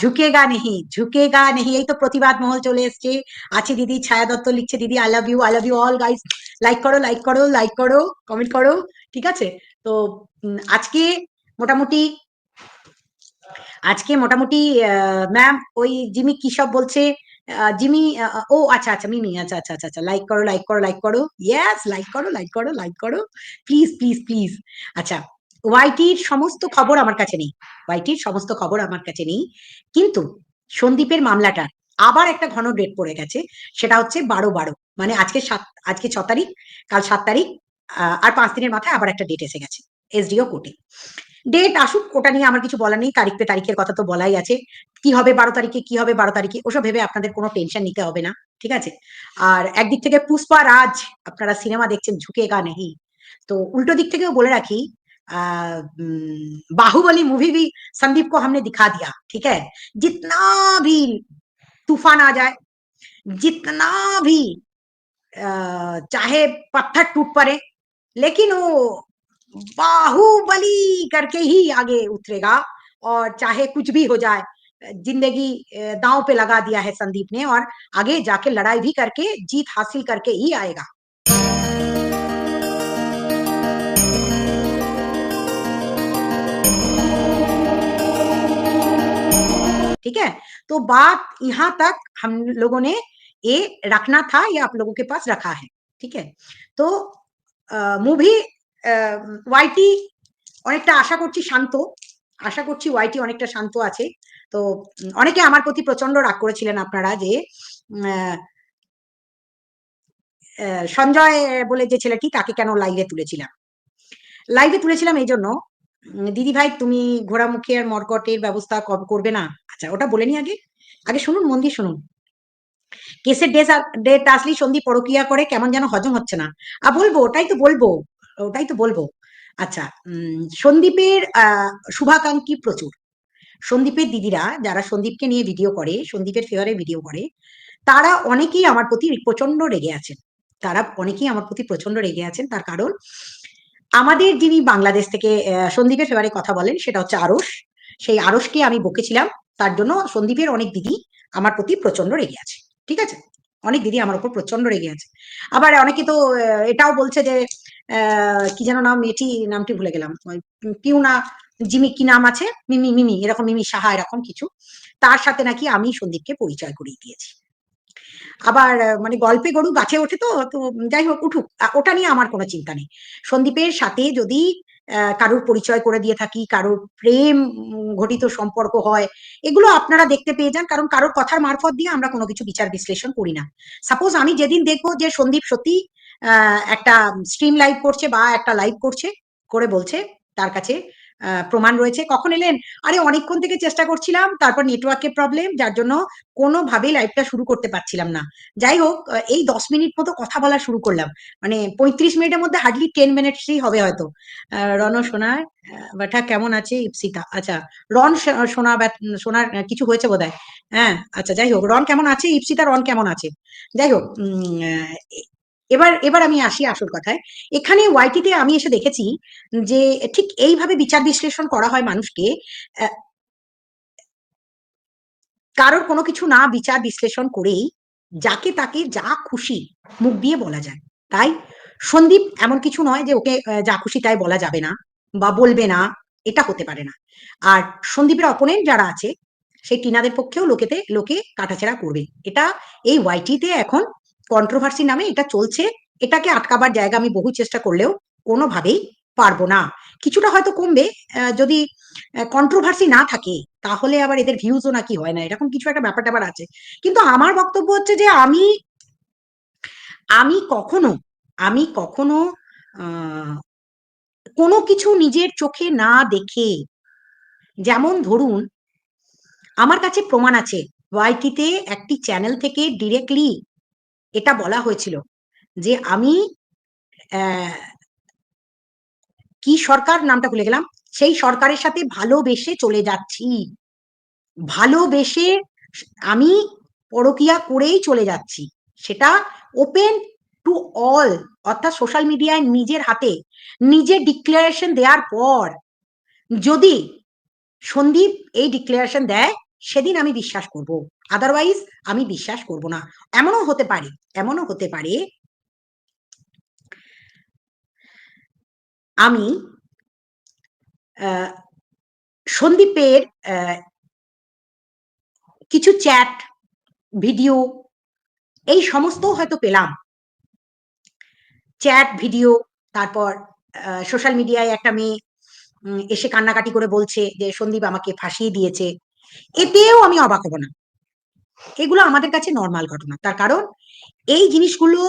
ঝুঁকেগা নেহি ঝুঁকেগা নেহি। এই তো প্রতিবাদ মহল চলে এসছে। আছে দিদি ছায়া দত্ত লিখছে, দিদি I love you I love you all guys like করো লাইক করো লাইক করো কমেন্ট করো। ঠিক আছে? তো আজকে মোটামুটি আজকে মোটামুটি ম্যাম ওই জিমি কি সব বলছে? জিমি ও আচ্ছা আচ্ছা মিমি আচ্ছা আচ্ছা আচ্ছা আচ্ছা লাইক করো লাইক করো লাইক করো। ইয়েস লাইক করো লাইক করো লাইক করো। প্লিজ প্লিজ প্লিজ আচ্ছা ওয়াইটির সমস্ত খবর আমার কাছে নেই। ওয়াইটির সমস্ত খবর আমার কাছে নেই। কিন্তু সন্দীপের মামলাটা আবার একটা ঘন ডেট পড়ে গেছে, সেটা হচ্ছে বারো বারো। মানে আজকে সাত, আজকে ছ তারিখ, কাল সাত তারিখ আর পাঁচ দিনের মাথায় আবার একটা ডেট এসে গেছে এসডিও কোর্টে ডেট আসুক, ওটা নিয়ে আমার কিছু বলা নেই, তারিখ পে তারিখের কথা তো বলাই আছে। কি হবে বারো তারিখে, কি হবে বারো তারিখে, ওসব ভেবে আপনাদের কোনো টেনশন নিতে হবে না, ঠিক আছে? আর একদিক থেকে পুষ্পা রাজ, আপনারা সিনেমা দেখছেন, ঝুঁকে গা নেহি তো উল্টো দিক থেকেও বলে রাখি बाहुबली मूवी भी संदीप को हमने दिखा दिया, ठीक है? जितना भी तूफ़ान आ जाए, जितना भी चाहे पत्थर टूट पड़े, लेकिन वो बाहुबली करके ही आगे उतरेगा और चाहे कुछ भी हो जाए, ज़िंदगी दांव पे लगा दिया है संदीप ने और आगे जाके लड़ाई भी करके, जीत हासिल करके ही आएगा। ठीक है तो बात यहाँ तक हम लोगों ने ये रखना था ये आप लोगों के पास रखा है ঠিক আছে তো মুভি ওয়াইটি অনেকটা আশা করছি শান্ত আশা করছি ওয়াইটি অনেকটা শান্ত আছে তো উম, অনেকে আমার প্রতি প্রচন্ড রাগ করেছিলেন আপনারা যে উম, আহ, আহ, সঞ্জয় বলে যে ছেলেটি তাকে কেন লাইভে তুলেছিলাম লাইভে তুলেছিলাম এই জন্য উম, দিদি ভাই তুমি ঘোড়ামুখী আর মর্কটের ব্যবস্থা করবে না? আচ্ছা ওটা বলে নি আগে। আগে শুনুন, মন দিয়ে শুনুন। কেসের ডেট ডেট আসলেই সন্দীপ পরকিয়া করে, কেমন যেন হজম হচ্ছে না। আর বলব, ওটাই তো বলব, ওটাই তো বলব। আচ্ছা সন্দীপের শুভাকাঙ্ক্ষী প্রচুর। সন্দীপের দিদিরা, যারা সন্দীপকে নিয়ে ভিডিও করে, সন্দীপের ফেভারে ভিডিও করে, তারা অনেকেই আমার প্রতি প্রচণ্ড রেগে আছেন। তারা অনেকেই আমার প্রতি প্রচণ্ড রেগে আছেন, তার কারণ আমাদের যিনি বাংলাদেশ থেকে সন্দীপের ফেভারে কথা বলেন, সেটা হচ্ছে আরস সেই আরসকে আমি বকেছিলাম। তার জন্য সন্দীপের অনেক দিদি আমার প্রতি প্রচণ্ড রেগে আছে। ঠিক আছে? অনেক দিদি আমার উপর প্রচণ্ড রেগে আছে। আবার অনেকে তো এটাও বলছে যে কি যেন নাম, মেয়েটি নামটি ভুলে গেলাম। পিউনা, জিমি কি নাম আছে? মিমি মিমি, এরকম মিমি, সাহা, এরকম কিছু। তার সাথে নাকি আমি সন্দীপকে পরিচয় করিয়ে দিয়েছি। আবার মানে গল্পে গরু গাছে ওঠে তো তো যাই হোক, উঠুক। ওটা নিয়ে আমার কোনো চিন্তা নেই। সন্দীপের সাথে যদি কারোর পরিচয় করে দিয়ে থাকি, কারোর প্রেম ঘটিত সম্পর্ক হয়, এগুলো আপনারা দেখতে পেয়ে যান, কারণ কারোর কথার মারফত দিয়ে আমরা কোনো কিছু বিচার বিশ্লেষণ করি না। সাপোজ আমি যেদিন দেখব যে সন্দীপ সত্যি একটা স্ট্রিম লাইভ করছে বা একটা লাইভ করছে, করে বলছে তার কাছে প্রমাণ রয়েছে। কখন এলেন? আরে অনেকক্ষণ থেকে চেষ্টা করছিলাম তারপর নেটওয়ার্কের প্রবলেম যার জন্য কোনোভাবেই লাইভটা শুরু করতে পারছিলাম না। যাই হোক এই দশ মিনিট মতো কথা বলা শুরু করলাম। মানে পঁয়ত্রিশ মিনিটের মধ্যে হার্ডলি টেন মিনিটসই হবে হয়তো। রণ আহ, বাটা কেমন আছে ইপসিতা? আচ্ছা রন সোনা ব্যাট- সোনার কিছু হয়েছে বোধহয়? হ্যাঁ আচ্ছা যাই হোক রন কেমন আছে? ইপসিতা রন কেমন আছে? যাই হোক এবার এবার আমি আসি আসল কথায়। এখানে ওয়াইটিতে আমি এসে দেখেছি যে ঠিক এইভাবে বিচার বিশ্লেষণ করা হয় মানুষকে কারোর কোনো কিছু না বিচার বিশ্লেষণ করেই যাকে তাকে যা খুশি মুখ দিয়ে বলা যায়। তাই সন্দীপ এমন কিছু নয় যে ওকে যা খুশি তাই বলা যাবে না বা বলবে না, এটা হতে পারে না। আর সন্দীপের অপোনেন্ট যারা আছে, সেই টিনাদের পক্ষেও লোকেতে, লোকে কাটাছেড়া করবে। এটা এই ওয়াইটিতে এখন কন্ট্রোভার্সি নামে এটা চলছে, এটাকে আটকাবার জায়গা আমি বহু চেষ্টা করলেও কোনোভাবেই পারব না। কিছুটা হয়তো কমবে যদি কন্ট্রোভার্সি না থাকে, তাহলে আবার এদের ভিউজও নাকি হয় না, এরকম কিছু একটা ব্যাপার ট্যাপার আছে। কিন্তু আমার বক্তব্য হচ্ছে যে আমি আমি কখনো আমি কখনো কোনো কিছু নিজের চোখে না দেখে, যেমন ধরুন, আমার কাছে প্রমাণ আছে ওয়াইটিতে একটি চ্যানেল থেকে ডিরেক্টলি এটা বলা হয়েছিল যে আমি কি সরকার নামটা ভুলে গেলাম? সেই সরকারের সাথে ভালোবেসে চলে যাচ্ছি। ভালোবেসে আমি পরকিয়া করেই চলে যাচ্ছি। সেটা ওপেন টু অল অর্থাৎ সোশ্যাল মিডিয়ায় নিজের হাতে, নিজে ডিক্লারেশন দেওয়ার পর, যদি সন্দীপ এই ডিক্লারেশন দেয়, সেদিন আমি বিশ্বাস করব। আদারওয়াইজ আমি বিশ্বাস করব না। এমনও হতে পারে, এমনও হতে পারে, আমি সন্দীপের কিছু চ্যাট ভিডিও এই সমস্ত হয়তো পেলাম। চ্যাট ভিডিও তারপর সোশ্যাল মিডিয়ায় একটা মেয়ে এসে কান্নাকাটি করে বলছে যে, সন্দীপ আমাকে ফাঁসিয়ে দিয়েছে। এতেও আমি অবাক হব না। এগুলো আমাদের কাছে নর্মাল ঘটনা। তার কারণ, এই জিনিসগুলো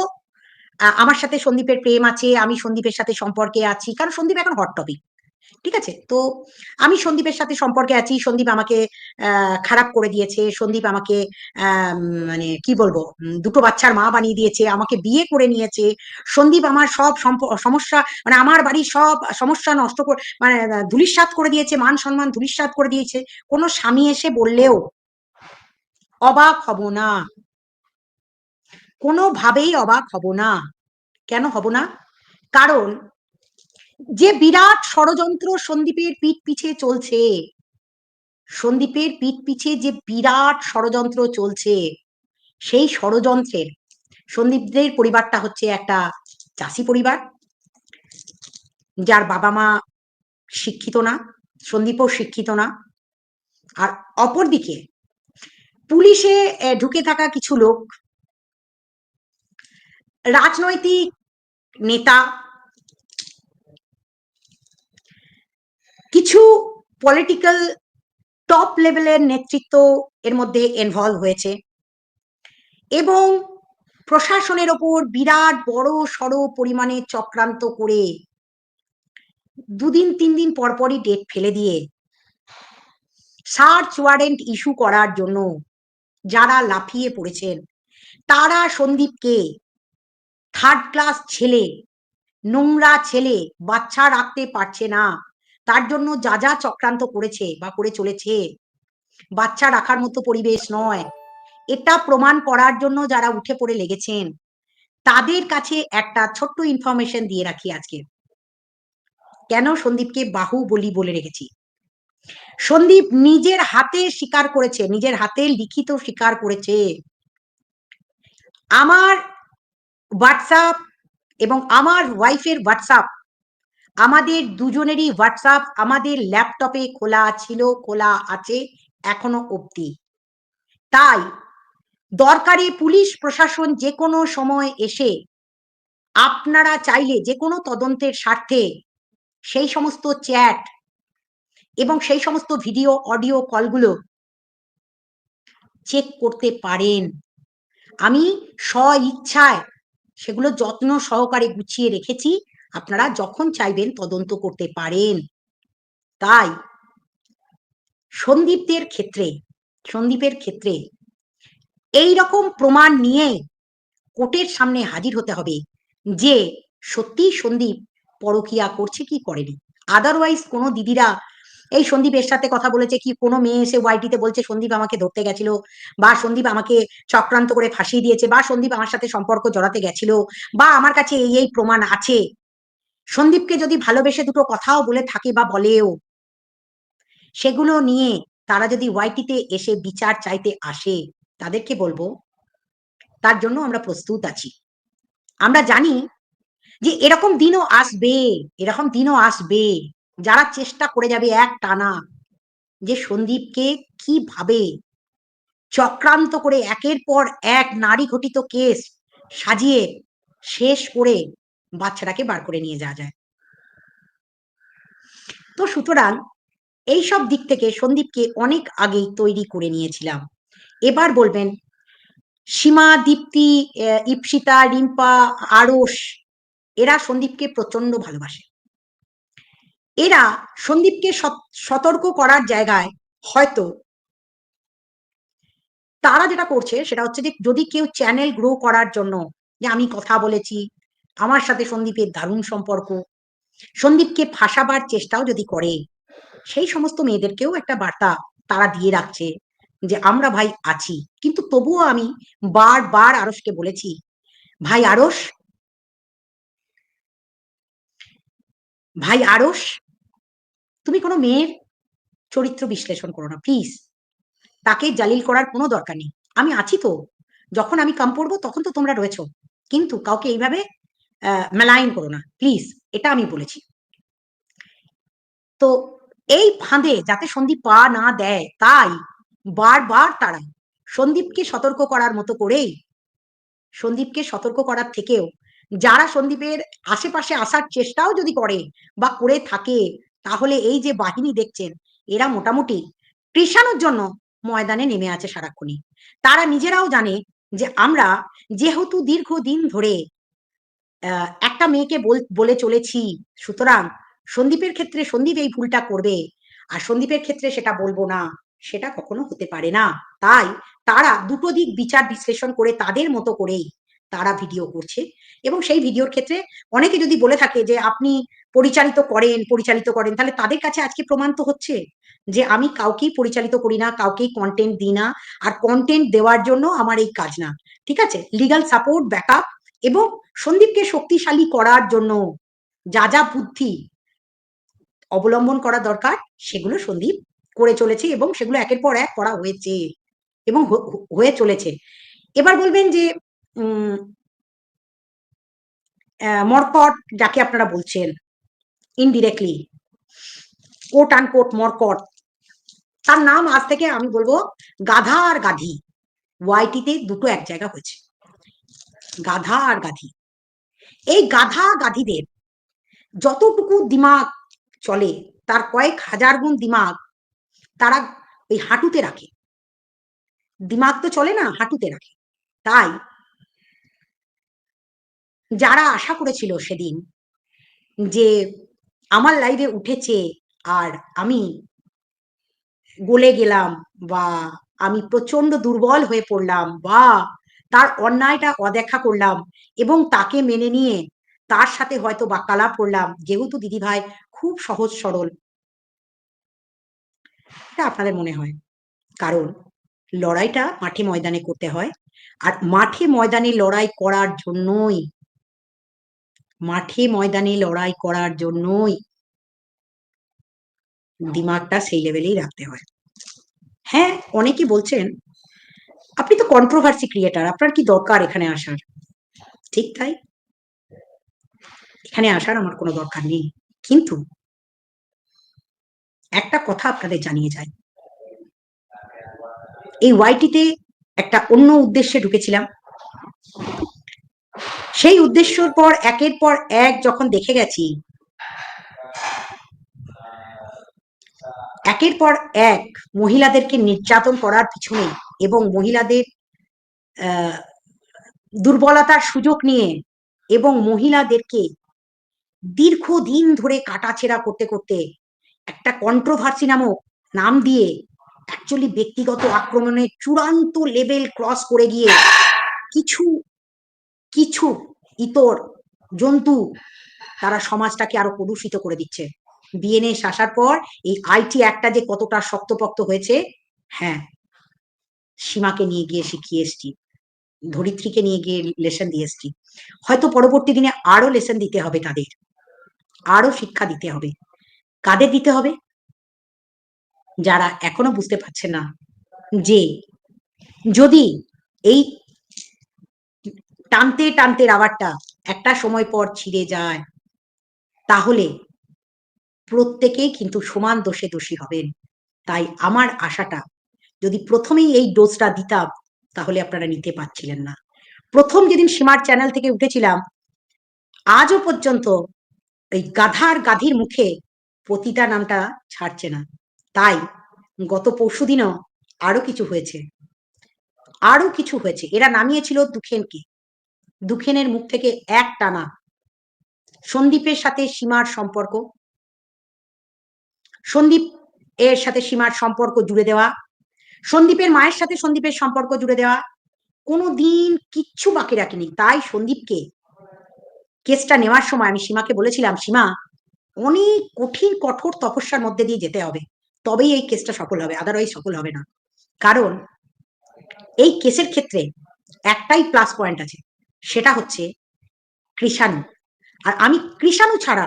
আমার সাথে সন্দীপের প্রেম আছে, আমি সন্দীপের সাথে সম্পর্কে আছি, কারণ সন্দীপ এখন হট টপিক ঠিক আছে? তো আমি সন্দীপের সাথে সম্পর্কে আছি, সন্দীপ আমাকে খারাপ করে দিয়েছে, সন্দীপ আমাকে মানে কি বলব দুটো বাচ্চার মা বানিয়ে দিয়েছে, আমাকে বিয়ে করে নিয়েছে, সন্দীপ আমার সব সমস্যা মানে আমার বাড়ির সব সমস্যা নষ্ট করে মানে ধুলিস্বাদ করে দিয়েছে, মান সম্মান ধুলিস্বাদ করে দিয়েছে, কোনো স্বামী এসে বললেও অবাক হব না। কোনোভাবেই অবাক হব না। কেন হব না? কারণ যে বিরাট ষড়যন্ত্র সন্দীপের পিঠ পিছে চলছে, সন্দীপের পিঠ পিছে যে বিরাট ষড়যন্ত্র চলছে, সেই ষড়যন্ত্রের সন্দীপদের পরিবারটা হচ্ছে একটা চাষি পরিবার, যার বাবা মা শিক্ষিত না, সন্দীপও শিক্ষিত না। আর অপরদিকে পুলিশে ঢুকে থাকা কিছু লোক, রাজনৈতিক নেতা, কিছু পলিটিক্যাল টপ লেভেলের নেতৃত্ব এর মধ্যে ইনভলভ হয়েছে এবং প্রশাসনের ওপর বিরাট বড় সড় পরিমাণে চক্রান্ত করে দুদিন, তিন দিন পরপরই ডেট ফেলে দিয়ে সার্চ ওয়ারেন্ট ইস্যু করার জন্য যারা লাফিয়ে পড়েছেন, তারা সন্দীপকে থার্ড ক্লাস ছেলে, নোংরা ছেলে, বাচ্চা রাখতে পারছে না। তার জন্য যা যা চক্রান্ত করেছে বা করে চলেছে, বাচ্চা রাখার মতো পরিবেশ নয়। এটা প্রমাণ করার জন্য যারা উঠে পড়ে লেগেছেন, তাদের কাছে একটা ছোট্ট ইনফরমেশন দিয়ে রাখি আজকে। কেন সন্দীপকে বাহু বলি বলে রেখেছি? সন্দীপ নিজের হাতে স্বীকার করেছে, নিজের হাতে লিখিত স্বীকার করেছে। আমার হোয়াটসঅ্যাপ এবং আমার ওয়াইফের হোয়াটসঅ্যাপ আমাদের দুজনেরই হোয়াটসঅ্যাপ আমাদের ল্যাপটপে খোলা ছিল, খোলা আছে এখনও অবধি। তাই দরকারে পুলিশ, প্রশাসন যে কোনো সময় এসে আপনারা চাইলে যে কোনো তদন্তের স্বার্থে সেই সমস্ত চ্যাট এবং সেই সমস্ত ভিডিও অডিও কলগুলো চেক করতে পারেন। আমি স্ব ইচ্ছায় সেগুলো যত্ন সহকারে গুছিয়ে রেখেছি। আপনারা যখন চাইবেন তদন্ত করতে পারেন। তাই সন্দীপদের ক্ষেত্রে, সন্দীপের ক্ষেত্রে এই রকম প্রমাণ নিয়ে কোর্টের সামনে হাজির হতে হবে যে সত্যি সন্দীপ পরকিয়া করছে কি করেনি। আদারওয়াইজ কোনো দিদিরা এই সন্দীপের সাথে কথা বলেছে কি, কোনো মেয়ে এসে ওয়াইটিতে বলছে, সন্দীপ আমাকে ধরতে গেছিল, বা সন্দীপ আমাকে চক্রান্ত করে ফাঁসিয়ে দিয়েছে, বা সন্দীপ আমার সাথে সম্পর্ক জড়াতে গেছিল, বা আমার কাছে এই এই প্রমাণ আছে। সন্দীপকে যদি ভালোবেসে দুটো কথাও বলে থাকে বা বলেও, সেগুলো নিয়ে তারা যদি ওয়াইটিতে এসে বিচার চাইতে আসে তাদেরকে বলব? তার জন্য আমরা প্রস্তুত আছি। আমরা জানি যে এরকম দিনও আসবে, এরকম দিনও আসবে। যারা চেষ্টা করে যাবে এক টানা যে সন্দীপকে কীভাবে চক্রান্ত করে একের পর এক নারী ঘটিত কেস সাজিয়ে শেষ করে বাচ্চাটাকে বার করে নিয়ে যাওয়া যায়। তো সুতরাং এইসব দিক থেকে সন্দীপকে অনেক আগেই তৈরি করে নিয়েছিলাম। এবার বলবেন, সীমা, দীপ্তি ইপসিতা, রিম্পা আড়স এরা সন্দীপকে প্রচণ্ড ভালোবাসে। এরা সন্দীপকে সতর্ক করার জায়গায় হয়তো তারা যেটা করছে সেটা হচ্ছে যে যদি কেউ চ্যানেল গ্রো করার জন্য যে আমি কথা বলেছি, আমার সাথে সন্দীপের দারুণ সম্পর্ক, সন্দীপকে ফাঁসাবার চেষ্টাও যদি করে, সেই সমস্ত মেয়েদেরকেও একটা বার্তা তারা দিয়ে রাখছে যে আমরা ভাই আছি। কিন্তু তবুও আমি বারবার আরসকে বলেছি, ভাই আরস ভাই আরস তুমি কোনো মেয়ের চরিত্র বিশ্লেষণ করো না প্লিজ তাকে জালিল করার কোনো দরকার নেই। আমি আছি তো। যখন আমি কাম পড়ব তখন তো তোমরা রয়েছো। কিন্তু কাউকে এইভাবে মেলাইন করো না প্লিজ এটা আমি বলেছি। তো এই ফাঁদে যাতে সন্দীপ পা না দেয়, তাই বারবার তারা সন্দীপকে সতর্ক করার মতো করেই, সন্দীপকে সতর্ক করার থেকেও, যারা সন্দীপের আশেপাশে আসার চেষ্টাও যদি করে বা করে থাকে তাহলে এই যে বাহিনী দেখছেন, এরা মোটামুটি কৃষাণুর জন্য ময়দানে নেমে আছে সারাক্ষণই। তারা নিজেরাও জানে যে আমরা যেহেতু দীর্ঘদিন ধরে একটা মেয়েকে বলে চলেছি, সুতরাং সন্দীপের ক্ষেত্রে সন্দীপ এই ভুলটা করবে, আর সন্দীপের ক্ষেত্রে সেটা বলব না, সেটা কখনো হতে পারে না। তাই তারা দুটো দিক বিচার বিশ্লেষণ করে তাদের মতো করেই তারা ভিডিও করছে। এবং সেই ভিডিওর ক্ষেত্রে অনেকে যদি বলে থাকে যে, আপনি পরিচালিত করেন পরিচালিত করেন, তাহলে তাদের কাছে আজকে প্রমাণ তো হচ্ছে যে, আমি কাউকেই পরিচালিত করি না, কাউকেই কন্টেন্ট দিই না। আর কন্টেন্ট দেওয়ার জন্য আমার এই কাজ না। ঠিক আছে? লিগাল সাপোর্ট ব্যাকআপ এবং সন্দীপকে শক্তিশালী করার জন্য যা যা বুদ্ধি অবলম্বন করা দরকার, সেগুলো সন্দীপ করে চলেছে এবং সেগুলো একের পর এক করা হয়েছে এবং হয়ে চলেছে। এবার বলবেন যে মরকট, যাকে আপনারা বলছেন ইনডিরেক্টলি কোট আন কোট মরকট, তার নাম আজ থেকে আমি বলব গাধা আর গাধি ওয়াইটিতে দুটো এক জায়গা হয়েছে। গাধা আর গাধি। এই গাধা গাধিদের যতটুকু দিমাগ চলে, তার কয়েক হাজার গুণ দিমাগ তারা ওই হাঁটুতে রাখে। দিমাগ তো চলে না, হাঁটুতে রাখে। তাই যারা আশা করেছিল সেদিন যে আমার লাইভে উঠেছে আর আমি গলে গেলাম বা আমি প্রচণ্ড দুর্বল হয়ে পড়লাম বা তার অন্যায়টা অদেখা করলাম এবং তাকে মেনে নিয়ে তার সাথে হয়তো বাক্যালাপ করলাম, যেহেতু দিদিভাই খুব সহজ সরল। এটা আপনাদের মনে হয়? কারণ লড়াইটা মাঠে ময়দানে করতে হয়, আর মাঠে ময়দানে লড়াই করার জন্যই মাঠে ময়দানে লড়াই করার জন্যই দিমাগটা সেই লেভেলেই রাখতে হয়। হ্যাঁ অনেকে বলছেন, আপনি তো কন্ট্রোভার্সি ক্রিয়েটার আপনার কি দরকার এখানে আসার? ঠিক তাই। এখানে আসার আমার কোনো দরকার নেই। কিন্তু একটা কথা আপনাদের জানিয়ে যায় এই ওয়াইটিতে একটা অন্য উদ্দেশ্যে ঢুকেছিলাম। সেই উদ্দেশ্যর পর, একের পর এক যখন দেখে গেছি, একের পর এক মহিলাদেরকে নির্যাতন করার পিছনে এবং মহিলাদের দুর্বলতার সুযোগ নিয়ে এবং মহিলাদেরকে দীর্ঘদিন ধরে কাটাছেড়া করতে করতে একটা কন্ট্রোভার্সি নামক নাম দিয়ে অ্যাকচুয়ালি ব্যক্তিগত আক্রমণের চূড়ান্ত লেভেল ক্রস করে গিয়ে কিছু কিছু ইতর, জন্তু, তারা সমাজটাকে আরও প্রদূষিত করে দিচ্ছে। বিএনএস আসার পর এই আইটি একটা যে কতটা শক্তপক্ত হয়েছে হ্যাঁ সীমাকে নিয়ে গিয়ে শিখিয়ে এসছি, ধরিত্রীকে নিয়ে গিয়ে লেসন দিয়ে এসছি। হয়তো পরবর্তী দিনে আরও লেসন দিতে হবে তাদের, আরও শিক্ষা দিতে হবে। কাদের দিতে হবে? যারা এখনও বুঝতে পারছে না যে যদি এই টানতে টানতে রাবারটা একটা সময় পর ছিঁড়ে যায়। তাহলে প্রত্যেকেই কিন্তু সমান দোষে দোষী হবেন। তাই আমার আশাটা, যদি প্রথমেই এই ডোজটা দিতাম, তাহলে আপনারা নিতে পারছিলেন না। প্রথম যেদিন সীমার চ্যানেল থেকে উঠেছিলাম, আজও পর্যন্ত এই গাধার গাধির মুখে পতিতা নামটা ছাড়ছে না। তাই গত পরশু দিনও আরও কিছু হয়েছে। আরও কিছু হয়েছে। এরা নামিয়েছিল দুখেনকে। দুখেনের মুখ থেকে এক টানা। সন্দীপের সাথে সীমার সম্পর্ক। সন্দীপ এর সাথে সীমার সম্পর্ক জুড়ে দেওয়া। সন্দীপের মায়ের সাথে সন্দীপের সম্পর্ক জুড়ে দেওয়া। কোনো দিন কিচ্ছু বাকি রাখিনি। তাই সন্দীপকে কেসটা নেওয়ার সময় আমি সীমাকে বলেছিলাম, সীমা, অনেক কঠিন, কঠোর তপস্যার মধ্যে দিয়ে যেতে হবে। তবেই এই কেসটা সফল হবে। আদারওয়াইজ সফল হবে না। কারণ এই কেসের ক্ষেত্রে একটাই প্লাস পয়েন্ট আছে। সেটা হচ্ছে কৃষাণু। আর আমি কৃষাণু ছাড়া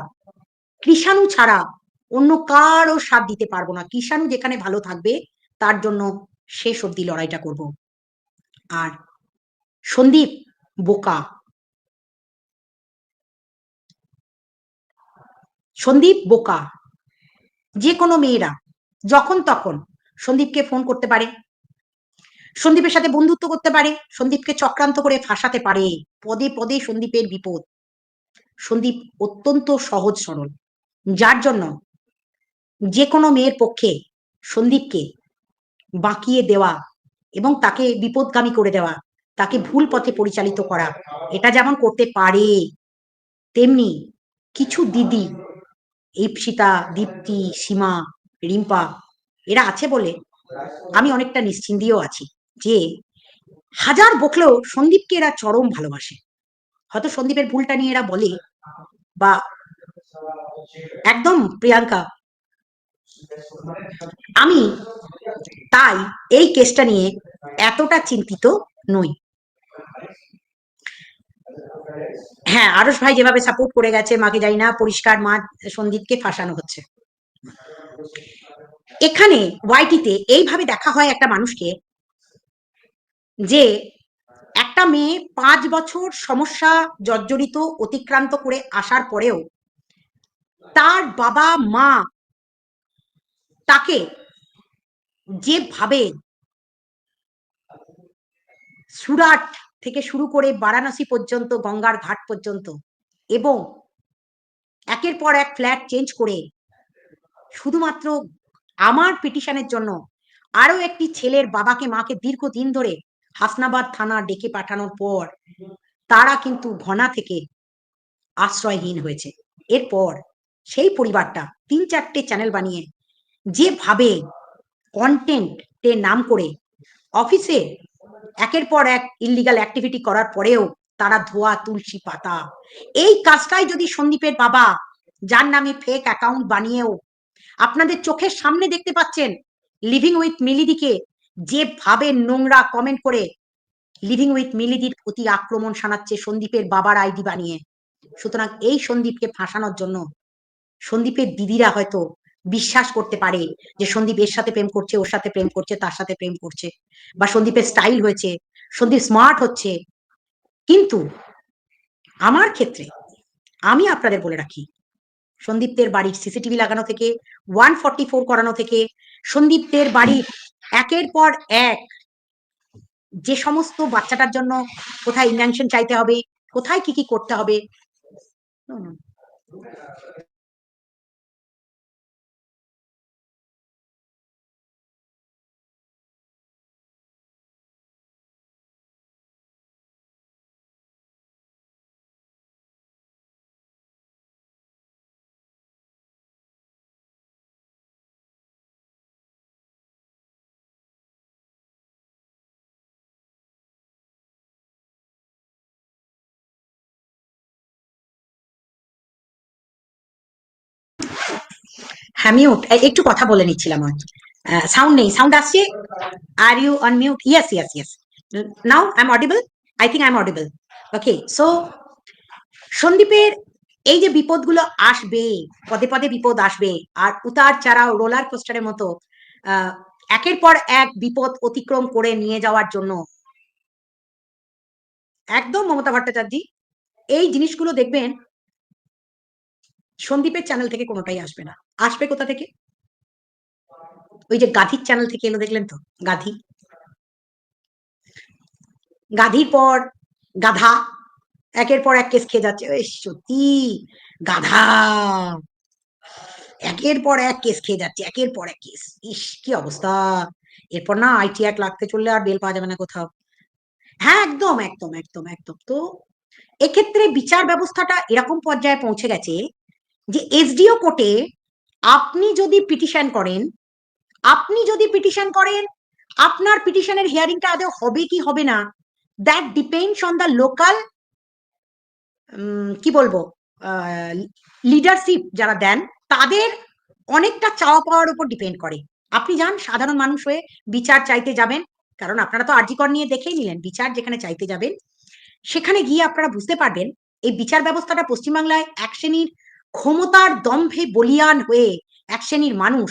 কৃষাণু ছাড়া অন্য কারও সাথ দিতে পারব না। কৃষাণু যেখানে ভালো থাকবে, তার জন্য শেষ অব্দি লড়াইটা করব। আর সন্দীপ, বোকা। সন্দীপ, বোকা। যে কোনো মেয়েরা, যখন তখন সন্দীপকে ফোন করতে পারে। সন্দীপের সাথে বন্ধুত্ব করতে পারে, সন্দীপকে চক্রান্ত করে ফাঁসাতে পারে। পদে পদে সন্দীপের বিপদ। সন্দীপ অত্যন্ত সহজ সরল। যার জন্য যে কোনো মেয়ের পক্ষে সন্দীপকে বাঁকিয়ে দেওয়া এবং তাকে বিপদগামী করে দেওয়া, তাকে ভুল পথে পরিচালিত করা, এটা যেমন করতে পারে, তেমনি কিছু দিদি ইপসিতা দীপ্তি, সীমা, রিম্পা, এরা আছে বলে আমি অনেকটা নিশ্চিন্দিও আছি। যে হাজার বকলেও সন্দীপকে এরা চরম ভালোবাসে। হয়তো সন্দীপের ভুলটা নিয়ে এরা বলে বা একদম প্রিয়াঙ্কা, আমি তাই এই কেসটা নিয়ে এতটা চিন্তিত নই। হ্যাঁ আরস ভাই যেভাবে সাপোর্ট করে গেছে, মাকে যাই না, পরিষ্কার মা সন্দীপকে ফাঁসানো হচ্ছে। এখানে ওয়াইটিতে এইভাবে দেখা হয় একটা মানুষকে যে একটা মেয়ে পাঁচ বছর সমস্যা জর্জরিত, অতিক্রান্ত করে আসার পরেও তার বাবা মা তাকে যেভাবে সুরাট থেকে শুরু করে বারাণসী পর্যন্ত, গঙ্গার ঘাট পর্যন্ত এবং একের পর এক ফ্ল্যাট চেঞ্জ করে শুধুমাত্র আমার পিটিশনের জন্য আরও একটি ছেলের বাবাকে, মাকে দীর্ঘদিন ধরে হাসনাবাদ থানা ডেকে পাঠানোর পর তারা কিন্তু ঘনা থেকে আশ্রয়হীন হয়েছে। এরপর সেই পরিবারটা তিন চারটে চ্যানেল বানিয়ে যেভাবে কন্টেন্টে নাম করে অফিসে একের পর এক ইলিগাল অ্যাক্টিভিটি করার পরেও তারা ধোয়া, তুলসী পাতা। এই কাজটাই যদি সন্দীপের বাবা, যার নামে ফেক অ্যাকাউন্ট বানিয়েও আপনাদের চোখের সামনে দেখতে পাচ্ছেন লিভিং উইথ মিলিদিকে যেভাবে নোংরা কমেন্ট করে লিভিং উইথ মিলিদির প্রতি আক্রমণ শানাচ্ছে সন্দীপের বাবার আইডি বানিয়ে। সুতরাং এই সন্দীপকে ফাঁসানোর জন্য সন্দীপের দিদিরা হয়তো বিশ্বাস করতে পারে যে সন্দীপ এর সাথে প্রেম করছে, ওর সাথে প্রেম করছে, তার সাথে প্রেম করছে বা সন্দীপের স্টাইল হয়েছে, সন্দীপ স্মার্ট হচ্ছে। কিন্তু আমার ক্ষেত্রে আমি আপনাদের বলে রাখি, সন্দীপদের বাড়ির সিসিটিভি লাগানো থেকে ওয়ান ফর্টি ফোর করানো থেকে, সন্দীপদের বাড়ির একের পর এক যে সমস্ত বাচ্চাটার জন্য কোথায় ইনভেনশন চাইতে হবে, কোথায় কি কি করতে হবে? হ্যাঁ মিউট একটু কথা বলে নিচ্ছিলাম সাউন্ড নেই। সাউন্ড আসছে? Are you on mute yes yes yes now I am audible I think I am audible okay so সন্দীপের এই যে বিপদগুলো আসবে, পদে পদে বিপদ আসবে, আর উতার চারাও রোলার কোস্টারের মতো একের পর এক বিপদ অতিক্রম করে নিয়ে যাওয়ার জন্য একদম মমতা ভট্টাচার্য এই জিনিসগুলো দেখবেন সন্দীপের চ্যানেল থেকে কোনোটাই আসবে না। আসবে কোথা থেকে? ওই যে গাধির চ্যানেল থেকে এলো, দেখলেন তো? গাধি। গাধির পর গাধা, একের পর এক কেস খেয়ে যাচ্ছে। সত্যি? গাধা। একের পর এক কেস খেয়ে যাচ্ছে, একের পর এক কেস ইস, কি অবস্থা? এরপর না আইটি এক লাগতে চললে আর বেল পাওয়া যাবে না কোথাও। হ্যাঁ একদম একদম একদম একদম। তো এক্ষেত্রে বিচার ব্যবস্থাটা এরকম পর্যায়ে পৌঁছে গেছে যে এসডিও কোর্টে আপনি যদি পিটিশন করেন, আপনি যদি পিটিশন করেন, আপনার পিটিশনের হিয়ারিংটা আদৌ হবে কি হবে না that depends on the local কি বলব লিডারশিপ যারা দেন, তাদের অনেকটা চাওয়া পাওয়ার উপর ডিপেন্ড করে। আপনি যান, সাধারণ মানুষ হয়ে বিচার চাইতে যাবেন, কারণ আপনারা তো আর্জিকর নিয়ে দেখেই নিলেন, বিচার যেখানে চাইতে যাবেন, সেখানে গিয়ে আপনারা বুঝতে পারবেন, এই বিচার ব্যবস্থাটা পশ্চিমবাংলায় এক শ্রেণির ক্ষমতার দম্ভে বলিয়ান হয়ে এক শ্রেণির মানুষ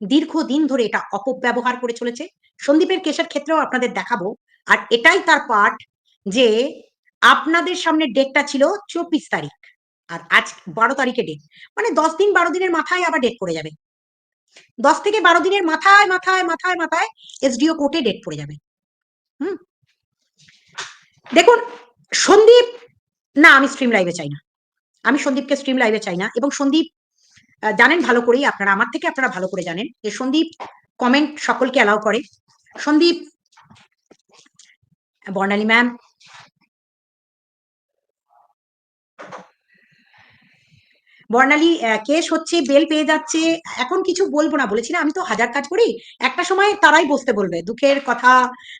দীর্ঘদিন ধরে এটা অপব্যবহার করে চলেছে। সন্দীপের কেসের ক্ষেত্রেও আপনাদের দেখাবো। আর এটাই তার পার্ট যে আপনাদের সামনে ডেটটা ছিল চব্বিশ তারিখ। আর আজ বারো তারিখে ডেট মানে দশ দিন বারো দিনের মাথায় আবার ডেট পড়ে যাবে। দশ থেকে বারো দিনের মাথায় মাথায় মাথায় মাথায় এসডিও কোর্টে ডেট পড়ে যাবে। হুম? দেখুন, সন্দীপ, না আমি স্ট্রিম লাইভে চাই না। আমি সন্দীপকে স্ট্রিম লাইভে চাই না। এবং সন্দীপ জানেন ভালো করেই, আপনারা আমার থেকে আপনারা ভালো করে জানেন যে সন্দীপ কমেন্ট সকলকে অ্যালাউ করে। সন্দীপ, বর্ণালী ম্যাম বর্ণালী কেস হচ্ছে, বেল পেয়ে যাচ্ছে, এখন কিছু বলব না, বলেছি না, আমি তো হাজার কাজ করি। একটা সময় তারাই বসতে বলবে, দুঃখের কথা,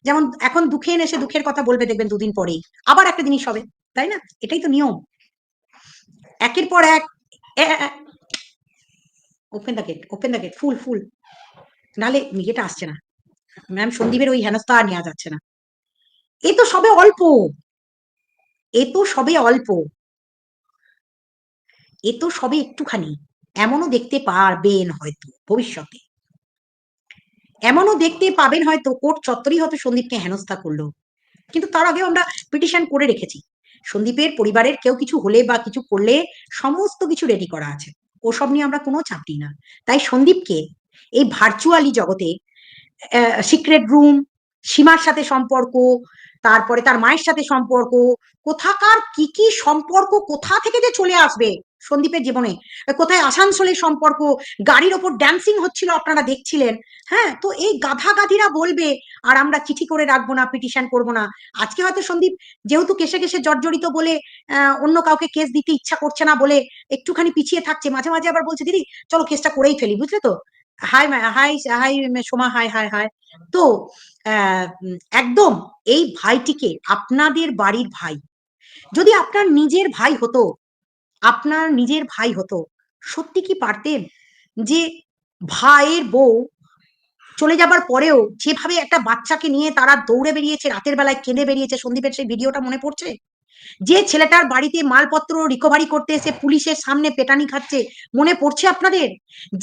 যেমন এখন দুঃখে এসে দুঃখের কথা বলবে, দেখবেন দুদিন পরেই। আবার একটা জিনিস হবে, তাই না? এটাই তো নিয়ম। একের পর এক open the gate open the gate ফুল ফুল নালে ইয়েটা আসছে না। ম্যাম সন্দীপের ওই হেনস্থা আর নেওয়া যাচ্ছে না। এ তো সবে অল্প। এ তো সবে অল্প। এ তো সবে একটুখানি। এমনও দেখতে পারবেন হয়তো ভবিষ্যতে। এমনও দেখতে পাবেন হয়তো কোর্ট চত্বরই হয়তো সন্দীপকে হেনস্থা করল। কিন্তু তার আগেও আমরা পিটিশন করে রেখেছি। সন্দীপের পরিবারের কেউ কিছু হলে বা কিছু করলে সমস্ত কিছু রেডি করা আছে। ওসব নিয়ে আমরা কোনো চাপ দিই না। তাই সন্দীপকে এই ভার্চুয়ালি জগতে সিক্রেট রুম সীমার সাথে সম্পর্ক, তারপরে তার মায়ের সাথে সম্পর্ক, কোথাকার কি কি সম্পর্ক, কোথা থেকে যে চলে আসবে সন্দীপের জীবনে। কোথায় আসানসোলের সম্পর্ক, গাড়ির ওপর ড্যান্সিং হচ্ছিল, আপনারা দেখছিলেন। হ্যাঁ তো এই গাধা গাধিরা বলবে, আর আমরা চিঠি করে রাখব না পিটিশন করব না। আজকে হয়তো সন্দীপ যেহেতু কেসে কেসে জর্জরিত বলে অন্য কাউকে কেস দিতে ইচ্ছা করছে না বলে একটুখানি পিছিয়ে থাকছে, মাঝে মাঝে আবার বলছে, দিদি, চলো কেসটা করেই ফেলি। বুঝলে তো? Hi hi hi Soma hi hi hi তো একদম এই ভাইটিকে আপনাদের বাড়ির ভাই, যদি আপনার নিজের ভাই হতো আপনার নিজের ভাই হতো, সত্যি কি পারতেন যে ভাইয়ের বউ চলে যাবার পরেও যেভাবে একটা বাচ্চাকে নিয়ে তারা দৌড়ে বেরিয়েছে, রাতের বেলায় কেঁদে বেরিয়েছে, সন্দীপের সেই ভিডিওটা মনে পড়ছে? যে ছেলেটার বাড়িতে মালপত্র রিকভারি করতে এসে পুলিশের সামনে পেটানি খাচ্ছে, মনে পড়ছে আপনাদের?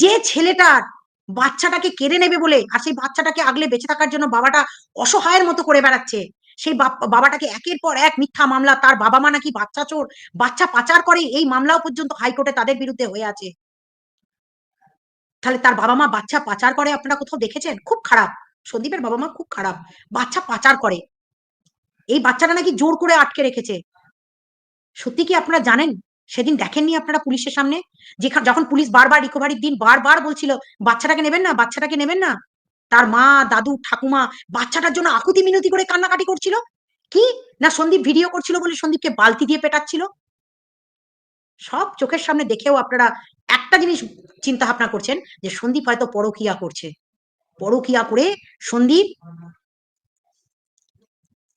যে ছেলেটার বাচ্চাটাকে কেড়ে নেবে বলে আর সেই বাচ্চাটাকে আগলে বেঁচে থাকার জন্য বাবাটা অসহায়ের মতো করে বেড়াচ্ছে। সেই বাবাটাকে একের পর এক মিথ্যা মামলা, তার বাবা মা নাকি বাচ্চা চোর, বাচ্চা পাচার করে এই মামলাও পর্যন্ত হাইকোর্টে তাদের বিরুদ্ধে হয়ে আছে। তাহলে তার বাবা মা বাচ্চা পাচার করে আপনারা কোথাও দেখেছেন? খুব খারাপ। সন্দীপের বাবা মা খুব খারাপ। বাচ্চা পাচার করে। এই বাচ্চাটা নাকি জোর করে আটকে রেখেছে। সত্যি কি আপনারা জানেন? সেদিন দেখেননি আপনারা পুলিশের সামনে? যেখানে যখন পুলিশ বারবার রিকভারির দিন বারবার বলছিল, বাচ্চাটাকে নেবেন না, বাচ্চাটাকে নেবেন না। তার মা, দাদু, ঠাকুমা বাচ্চাটার জন্য আকুতি মিনতি করে কান্নাকাটি করছিল? কি? না সন্দীপ ভিডিও করছিল বলে সন্দীপকে বালতি দিয়ে পেটাচ্ছিল? সব চোখের সামনে দেখেও আপনারা একটা জিনিস চিন্তা ভাবনা করছেন যে সন্দীপ হয়তো পরকিয়া করছে। পরকিয়া করে Sandip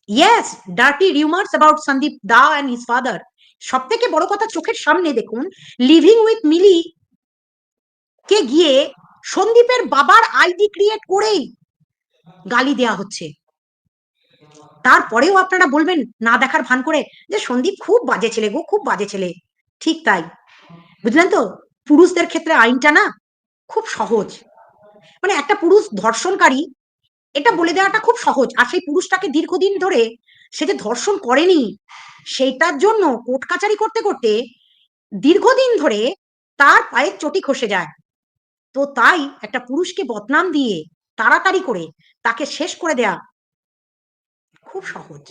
yes dirty rumours about Sandip the and his father সব থেকে বড় কথা চোখের সামনে দেখুন লিভিং উইথ মিলি কে গিয়ে সন্দীপের বাবার আইডি ক্রিয়েট করেই গালি দেয়া হচ্ছে। তারপরেও আপনারা বলবেন না দেখার ভান করে যে সন্দীপ খুব বাজে ছেলে গো, খুব বাজে ছেলে। ঠিক তাই। বুঝলেন তো? পুরুষদের ক্ষেত্রে আইনটা না খুব সহজ। মানে একটা পুরুষ ধর্ষণকারী, এটা বলে দেওয়াটা খুব সহজ। আর সেই পুরুষটাকে দীর্ঘদিন ধরে সে যে ধর্ষণ করেনি, সেইটার জন্য কোর্ট কাচারি করতে করতে দীর্ঘদিন ধরে তার পায়ের চটি খসে যায়। তো তাই একটা পুরুষকে বদনাম দিয়ে তাড়াতাড়ি করে তাকে শেষ করে দেয়া খুব সহজ।